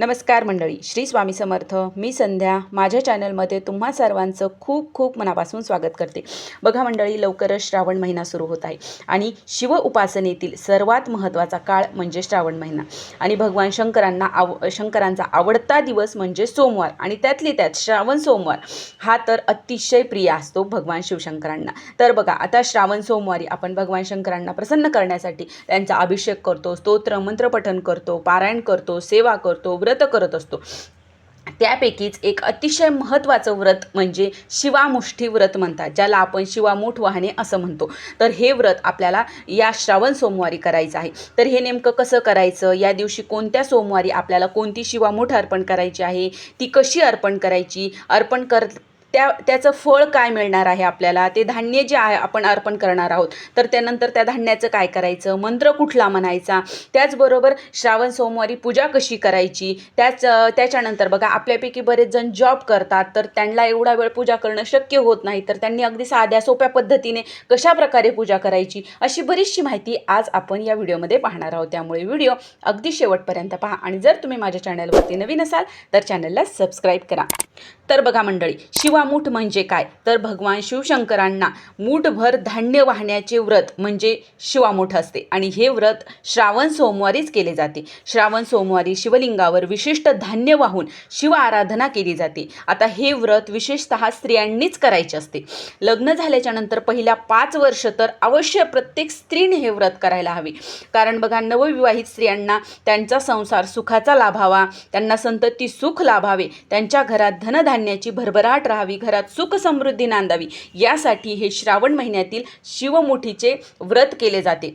नमस्कार मंडळी श्री स्वामी समर्थ. मी संध्या. माझ्या चॅनलमध्ये तुम्हा सर्वांचं खूप खूप मनापासून स्वागत करते. बघा मंडळी लवकरच श्रावण महिना सुरू होत आहे आणि शिव उपासनेतील सर्वात महत्त्वाचा काळ म्हणजे श्रावण महिना. आणि भगवान शंकरांना आव शंकरांचा आवडता दिवस म्हणजे सोमवार आणि त्यातली त्यात श्रावण सोमवार हा तर अतिशय प्रिय असतो भगवान शिवशंकरांना. तर बघा आता श्रावण सोमवारी आपण भगवान शंकरांना प्रसन्न करण्यासाठी त्यांचा अभिषेक करतो स्तोत्र मंत्रपठन करतो पारायण करतो सेवा करतो व्रत करत असतो. त्यापैकीच एक अतिशय महत्त्वाचं व्रत म्हणजे शिवामुष्ठी व्रत म्हणतात ज्याला आपण शिवामूठ वाहने असं म्हणतो. तर हे व्रत आपल्याला या श्रावण सोमवारी करायचं आहे. तर हे नेमकं कसं करायचं? या दिवशी कोणत्या सोमवारी आपल्याला कोणती शिवामूठ अर्पण करायची आहे? ती कशी अर्पण करायची? अर्पण कर त्या त्याचं फळ काय मिळणार आहे आपल्याला? ते धान्य जे आहे आपण अर्पण करणार आहोत. तर त्यानंतर त्या धान्याचं काय करायचं? मंत्र कुठला म्हणायचा? त्याचबरोबर श्रावण सोमवारी पूजा कशी करायची? त्याच त्याच्यानंतर बघा आपल्यापैकी बरेच जण जॉब करतात तर त्यांना एवढा वेळ पूजा करणं शक्य होत नाही. तर त्यांनी अगदी साध्या सोप्या पद्धतीने कशा प्रकारे पूजा करायची? अशी बरीचशी माहिती आज आपण या व्हिडिओमध्ये पाहणार आहोत. त्यामुळे व्हिडिओ अगदी शेवटपर्यंत पहा. आणि जर तुम्ही माझ्या चॅनलवरती नवीन असाल तर चॅनलला सबस्क्राईब करा. तर बघा मंडळी शिवामूठ म्हणजे काय? तर भगवान शिवशंकरांना मूठभर धान्य वाहण्याचे व्रत म्हणजे शिवामूठ असते. आणि हे व्रत श्रावण सोमवारीच केले जाते. श्रावण सोमवारी शिवलिंगावर विशिष्ट धान्य वाहून शिव आराधना केली जाते. आता हे व्रत विशेषतः स्त्रियांनीच करायचे असते. लग्न झाल्याच्यानंतर पहिल्या पाच वर्ष तर अवश्य प्रत्येक स्त्रीने हे व्रत करायला हवे. कारण बघा नवविवाहित स्त्रियांना त्यांचा संसार सुखाचा लाभावा त्यांना संतती सुख लाभावे त्यांच्या घरात धनधान्याची भरभराट राहावी. घरात सुख समृद्धी नांदावी. यासाठी हे श्रावण महिन्यातील शिवमुठीचे व्रत केले जाते.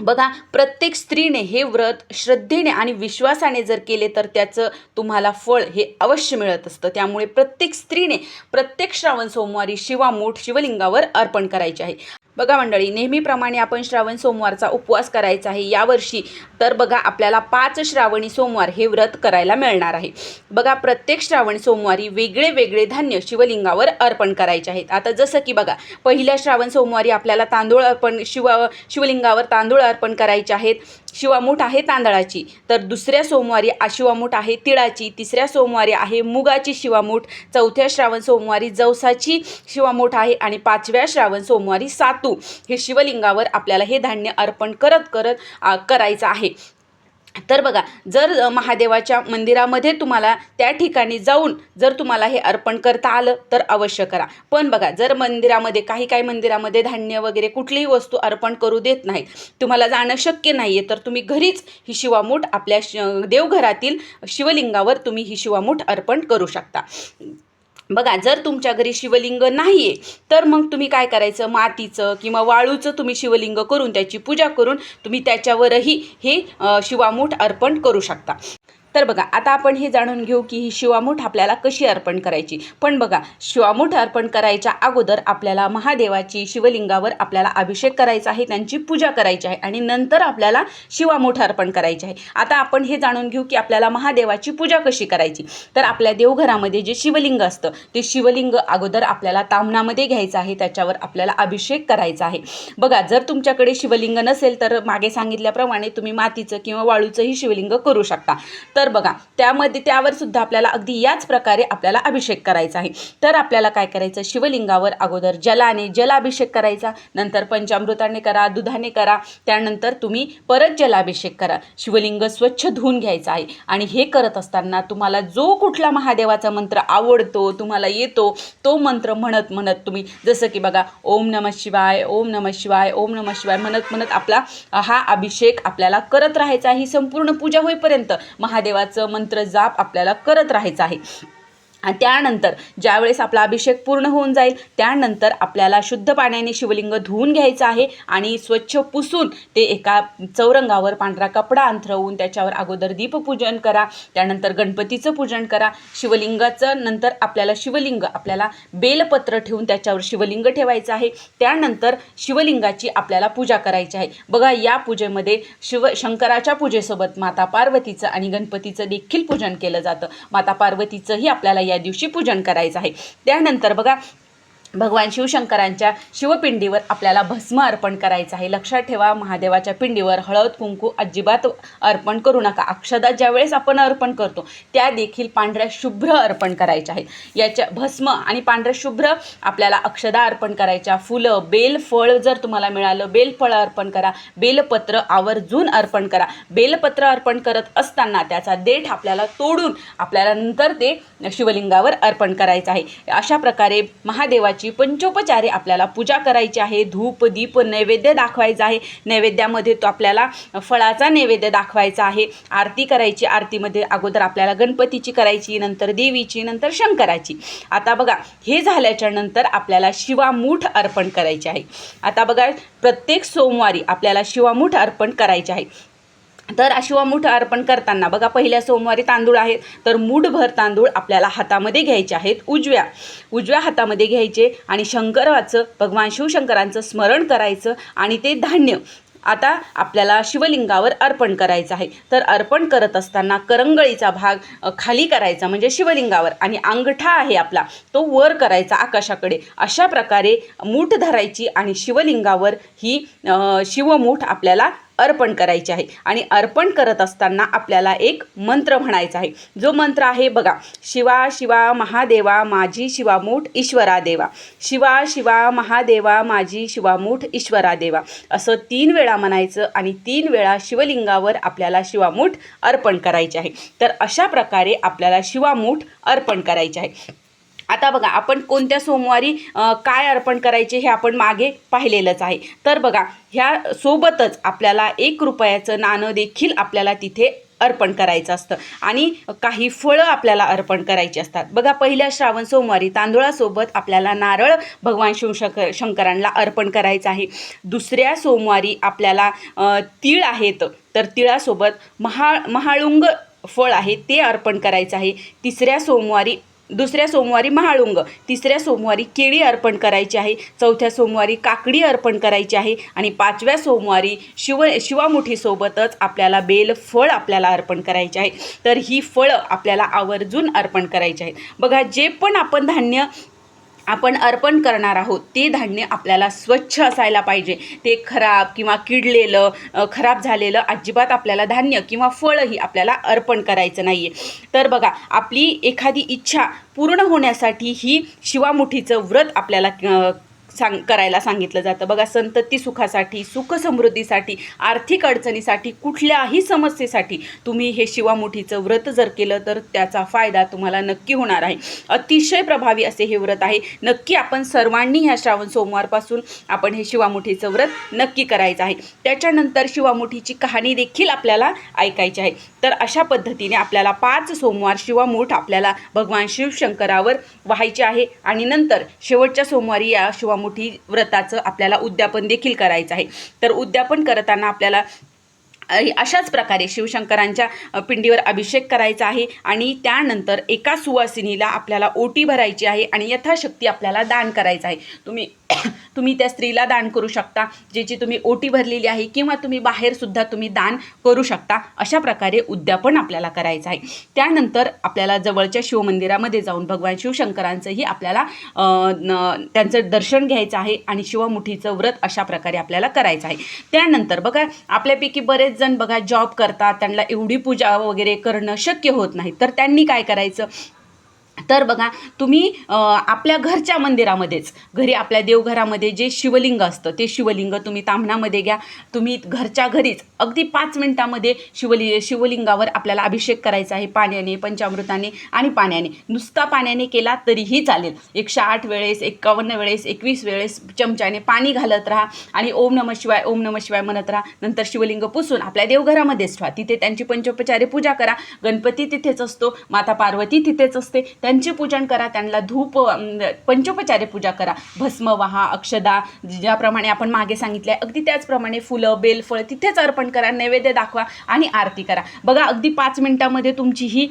बघा प्रत्येक स्त्रीने हे व्रत श्रद्धेने आणि विश्वासाने जर केले तर त्याचं तुम्हाला फळ हे अवश्य मिळत असतं. त्यामुळे प्रत्येक स्त्रीने प्रत्येक श्रावण सोमवारी शिवामूठ शिवलिंगावर अर्पण करायचे आहे. बघा मंडळी नेहमीप्रमाणे आपण श्रावण सोमवारचा उपवास करायचा आहे. यावर्षी तर बघा आपल्याला पाच श्रावणी सोमवार हे व्रत करायला मिळणार आहे. बघा प्रत्येक श्रावणी सोमवारी वेगळे वेगळे धान्य शिवलिंगावर अर्पण करायचे आहेत. आता जसं की बघा पहिल्या श्रावण सोमवारी आपल्याला तांदूळ अर्पण शिव शिवलिंगावर तांदूळ अर्पण करायचे आहेत. शिवामूठ आहे तांदळाची. तर दुसऱ्या सोमवारी शिवामूठ आहे तिळाची. तिसऱ्या सोमवारी आहे मुगाची शिवामूठ. चौथ्या श्रावण सोमवारी जवसाची शिवामूठ आहे आणि पाचव्या श्रावण सोमवारी सातू. हे शिवलिंगावर आपल्याला हे धान्य अर्पण करत करत करायचं आहे. तर बघा जर महादेवाच्या मंदिरामध्ये तुम्हाला त्या ठिकाणी जाऊन जर तुम्हाला हे अर्पण करता आलं तर अवश्य करा. पण बघा जर मंदिरामध्ये काही काही मंदिरामध्ये धान्य वगैरे कुठलीही वस्तू अर्पण करू देत नाहीत तुम्हाला जाणं शक्य नाही आहे तर तुम्ही घरीच ही शिवामूठ आपल्या श देवघरातील शिवलिंगावर तुम्ही ही शिवामूठ अर्पण करू शकता. बघा जर तुमच्या घरी शिवलिंग नाही आहे तर मग तुम्ही काय करायचं? मातीचं किंवा वाळूचं तुम्ही शिवलिंग करून त्याची पूजा करून तुम्ही त्याच्यावरही हे शिवामूठ अर्पण करू शकता. तर बघा आता आपण हे जाणून घेऊ की ही शिवामूठ आपल्याला कशी अर्पण करायची. पण बघा शिवामूठ अर्पण करायच्या अगोदर आपल्याला महादेवाची शिवलिंगावर आपल्याला अभिषेक करायचा आहे त्यांची पूजा करायची आहे आणि नंतर आपल्याला शिवामूठ अर्पण करायची आहे. आता आपण हे जाणून घेऊ की आपल्याला महादेवाची पूजा कशी करायची. तर आपल्या देवघरामध्ये जे शिवलिंग असतं ते शिवलिंग अगोदर आपल्याला तामणामध्ये घ्यायचं आहे त्याच्यावर आपल्याला अभिषेक करायचा आहे. बघा जर तुमच्याकडे शिवलिंग नसेल तर मागे सांगितल्याप्रमाणे तुम्ही मातीचं किंवा वाळूचंही शिवलिंग करू शकता. तर तर बघा त्यामध्ये त्यावर सुद्धा आपल्याला अगदी याच प्रकारे आपल्याला अभिषेक करायचा आहे. तर आपल्याला काय करायचं? शिवलिंगावर अगोदर जलाने जलाभिषेक करायचा नंतर पंचामृताने करा दुधाने करा त्यानंतर तुम्ही परत जलाभिषेक करा. शिवलिंग स्वच्छ धुवून घ्यायचं आहे. आणि हे करत असताना तुम्हाला जो कुठला महादेवाचा मंत्र आवडतो तुम्हाला येतो तो मंत्र म्हणत म्हणत तुम्ही जसं की बघा ओम नम शिवाय ओम नम शिवाय ओम नम शिवाय म्हणत म्हणत आपला हा अभिषेक आपल्याला करत राहायचा ही संपूर्ण पूजा होईपर्यंत महादेव देवाचं मंत्र जाप आपल्याला करत राहायचं आहे. आणि त्यानंतर ज्यावेळेस आपला अभिषेक पूर्ण होऊन जाईल त्यानंतर आपल्याला शुद्ध पाण्याने शिवलिंग धुवून घ्यायचं आहे आणि स्वच्छ पुसून ते एका चौरंगावर पांढरा कपडा अंथरवून त्याच्यावर अगोदर दीपपूजन करा त्यानंतर गणपतीचं पूजन करा. शिवलिंगाचं नंतर आपल्याला शिवलिंग आपल्याला बेलपत्र ठेवून त्याच्यावर शिवलिंग ठेवायचं आहे. त्यानंतर शिवलिंगाची आपल्याला पूजा करायची आहे. बघा या पूजेमध्ये शिव शंकराच्या पूजेसोबत माता पार्वतीचं आणि गणपतीचं देखील पूजन केलं जातं. माता पार्वतीचंही आपल्याला या दिवशी पूजन करायचं आहे. त्यानंतर बघा भगवान शिवशंकरांच्या शिवपिंडीवर आपल्याला भस्म अर्पण करायचं आहे. लक्षात ठेवा महादेवाच्या पिंडीवर हळद कुंकू अजिबात अर्पण करू नका. अक्षदा ज्यावेळेस आपण अर्पण करतो त्या देखील पांढऱ्या शुभ्र अर्पण करायच्या आहेत. याच्या भस्म आणि पांढऱ्या शुभ्र आपल्याला अक्षदा अर्पण करायच्या. फुलं बेल फळ जर तुम्हाला मिळालं बेलफळ अर्पण करा. बेलपत्र आवर्जून अर्पण करा. बेलपत्र अर्पण करत असताना त्याचा देठ आपल्याला तोडून आपल्याला नंतर ते शिवलिंगावर अर्पण करायचं आहे. अशा प्रकारे महादेवाची पंचोपचारे आपल्याला पूजा करायची आहे. धूप दीप नैवेद्य दाखवायचा आहे. नैवेद्यामध्ये तो आपल्याला फळाचा नैवेद्य दाखवायचा आहे. आरती करायची. आरतीमध्ये अगोदर आपल्याला गणपतीची करायची नंतर देवीची नंतर शंकराची. आता बघा हे झाल्याच्यानंतर आपल्याला शिवामूठ अर्पण करायचे आहे. आता बघा प्रत्येक सोमवारी आपल्याला शिवामूठ अर्पण करायचे आहे. तर अशिवामूठ अर्पण करताना बघा पहिल्या सोमवारी तांदूळ आहेत तर मूठभर तांदूळ आपल्याला हातामध्ये घ्यायचे आहेत उजव्या. उजव्या हातामध्ये घ्यायचे आणि शंकरवाचं भगवान शिवशंकरांचं स्मरण करायचं आणि ते धान्य आता आपल्याला शिवलिंगावर अर्पण करायचं आहे. तर अर्पण करत असताना करंगळीचा भाग खाली करायचा म्हणजे शिवलिंगावर आणि अंगठा आहे आपला तो वर करायचा आकाशाकडे. अशा प्रकारे मूठ धरायची आणि शिवलिंगावर ही शिवमूठ आपल्याला अर्पण करायचे आहे. आणि अर्पण करत असताना आपल्याला एक मंत्र म्हणायचा आहे. जो मंत्र आहे बघा शिवा शिवा महादेवा माझी शिवामूठ ईश्वरा देवा. शिवा शिवा महादेवा माझी शिवामूठ ईश्वरा देवा. असं तीन वेळा म्हणायचं आणि तीन वेळा शिवलिंगावर आपल्याला शिवामूठ अर्पण करायचे आहे. तर अशा प्रकारे आपल्याला शिवामूठ अर्पण करायचे आहे. आता बघा आपण कोणत्या सोमवारी काय अर्पण करायचे हे आपण मागे पाहिलेलंच आहे. तर बघा ह्या सोबतच आपल्याला एक रुपयाचं नाणं देखील आपल्याला तिथे अर्पण करायचं असतं. आणि काही फळं आपल्याला अर्पण करायची असतात. बघा पहिल्या श्रावण सोमवारी तांदूळासोबत आपल्याला नारळ भगवान शिवशंकर शंकरांना अर्पण करायचं आहे. दुसऱ्या सोमवारी आपल्याला तीळ आहेत. तर तिळासोबत महा महाळुंग फळ आहे ते अर्पण करायचं आहे. तिसऱ्या सोमवारी दुसऱ्या सोमवारी महाळुंग तिसऱ्या सोमवारी केळी अर्पण करायची आहे चौथ्या सोमवारी काकडी अर्पण करायची आहे आणि पाचव्या सोमवारी शिव शिवामुठीसोबतच आपल्याला बेल फळ आपल्याला अर्पण करायचे आहे. तर ही फळं आपल्याला आवर्जून अर्पण करायची आहेत. बघा जे पण आपण धान्य आपण अर्पण करणार आहोत ते धान्य आपल्याला स्वच्छ असायला पाहिजे. ते खराब किंवा किडलेलं खराब झालेलं अजिबात आपल्याला धान्य किंवा फळही आपल्याला अर्पण करायचं नाही आहे तर बघा आपली एखादी इच्छा पूर्ण होण्यासाठी ही शिवामुठीचं व्रत आपल्याला सांग करायला सांगितलं जातं. बघा संतती सुखासाठी सुख समृद्धीसाठी आर्थिक अडचणीसाठी कुठल्याही समस्येसाठी तुम्ही हे शिवामुठीचं व्रत जर केलं तर त्याचा फायदा तुम्हाला नक्की होणार आहे. अतिशय प्रभावी असे हे व्रत आहे. नक्की आपण सर्वांनी ह्या श्रावण सोमवारपासून आपण हे शिवामुठीचं व्रत नक्की करायचं आहे. त्याच्यानंतर शिवामुठीची कहाणी देखील आपल्याला ऐकायची आहे. तर अशा पद्धतीने आपल्याला पाच सोमवार शिवामूठ आपल्याला भगवान शिवशंकरावर व्हायचे आहे. आणि नंतर शेवटच्या सोमवारी या शिवामुठी व्रताचं आपल्याला उद्यापन देखील करायचं आहे. तर उद्यापन करताना आपल्याला अशाच प्रकारे शिवशंकरांच्या पिंडीवर अभिषेक करायचा आहे आणि त्यानंतर एका सुवासिनीला आपल्याला ओटी भरायची आहे आणि यथाशक्ती आपल्याला दान करायचं आहे. तुम्ही तुम्ही त्या स्त्रीला दान करू शकता ज्याची तुम्ही ओटी भरलेली आहे किंवा तुम्ही बाहेरसुद्धा तुम्ही दान करू शकता अशा प्रकारे उद्यापन आपल्याला करायचं आहे. त्यानंतर आपल्याला जवळच्या शिवमंदिरामध्ये जाऊन भगवान शिवशंकरांचंही आपल्याला त्यांचं दर्शन घ्यायचं आहे आणि शिवमुठीचं व्रत अशा प्रकारे आपल्याला करायचं आहे. त्यानंतर बघा आपल्यापैकी बरेच जण बघा जॉब करतात त्यांना एवढी पूजा वगैरे करणं शक्य होत नाही. तर त्यांनी काय करायचं? तर बघा तुम्ही आपल्या घरच्या मंदिरामध्येच घरी आपल्या देवघरामध्ये जे शिवलिंग असतं ते शिवलिंग तुम्ही तांबणामध्ये घ्या. तुम्ही घरच्या घरीच अगदी पाच मिनिटामध्ये शिवलि शिवलिंगावर आपल्याला अभिषेक करायचा आहे पाण्याने पंचामृताने आणि पाण्याने. नुसता पाण्याने केला तरीही चालेल. एकशे आठ वेळेस एकावन्न वेळेस एकवीस वेळेस चमच्याने पाणी घालत राहा आणि ओम नम शिवाय ओम नम शिवाय म्हणत राहा. नंतर शिवलिंग पुसून आपल्या देवघरामध्येच ठेवा. तिथे त्यांची पंचोपचारे पूजा करा. गणपती तिथेच असतो माता पार्वती तिथेच असते. त्यांचे पूजन करा त्यांना धूप पंचोपचारे पूजा करा. भस्म वहा अक्षदा ज्याप्रमाणे आपण मागे सांगितले अगदी त्याचप्रमाणे फुलं बेलफळ तिथेच अर्पण करा नैवेद्य दाखवा आणि आरती करा. बघा अगदी पाच मिनिटामध्ये तुमची ही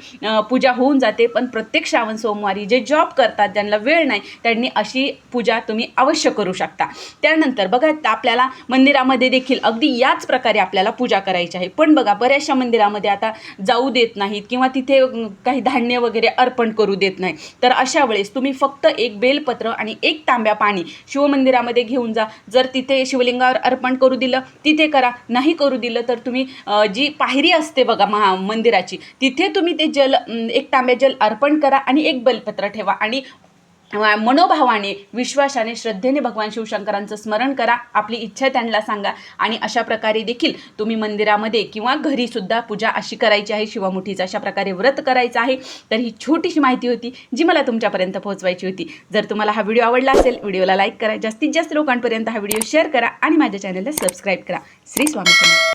पूजा होऊन जाते पण प्रत्येक श्रावण सोमवारी जे जॉब करतात ज्यांना वेळ नाही त्यांनी अशी पूजा तुम्ही अवश्य करू शकता. त्यानंतर बघा आपल्याला मंदिरामध्ये देखील अगदी याच प्रकारे आपल्याला पूजा करायची आहे. पण बघा बऱ्याचशा मंदिरामध्ये आता जाऊ देत नाहीत किंवा तिथे काही धान्य वगैरे अर्पण करू देत नाही. तर अशा वेळेस तुम्ही फक्त एक बेलपत्र आणि एक तांब्या पाणी शिवमंदिरामध्ये घेऊन जा. जर तिथे शिवलिंगावर अर्पण करू दिलं तिथे करा. नाही करू दिलं तर तुम्ही जी पायरी असते बघा महा मंदिराची तिथे तुम्ही ते जल एक तांब्या जल अर्पण करा आणि एक बेलपत्र ठेवा. आणि मनोभावाने विश्वासाने श्रद्धेने भगवान शिवशंकरांचं स्मरण करा. आपली इच्छा त्यांना सांगा. आणि अशा प्रकारे देखील तुम्ही मंदिरामध्ये किंवा घरी सुद्धा पूजा अशी करायची आहे. शिवमुठीचं अशा प्रकारे व्रत करायचं आहे. तर ही छोटीशी माहिती होती जी मला तुमच्यापर्यंत पोहोचवायची होती. जर तुम्हाला हा व्हिडिओ आवडला असेल व्हिडिओला लाईक करा. जास्तीत जास्त लोकांपर्यंत हा व्हिडिओ शेअर करा आणि माझ्या चॅनलला सबस्क्राईब करा. श्री स्वामी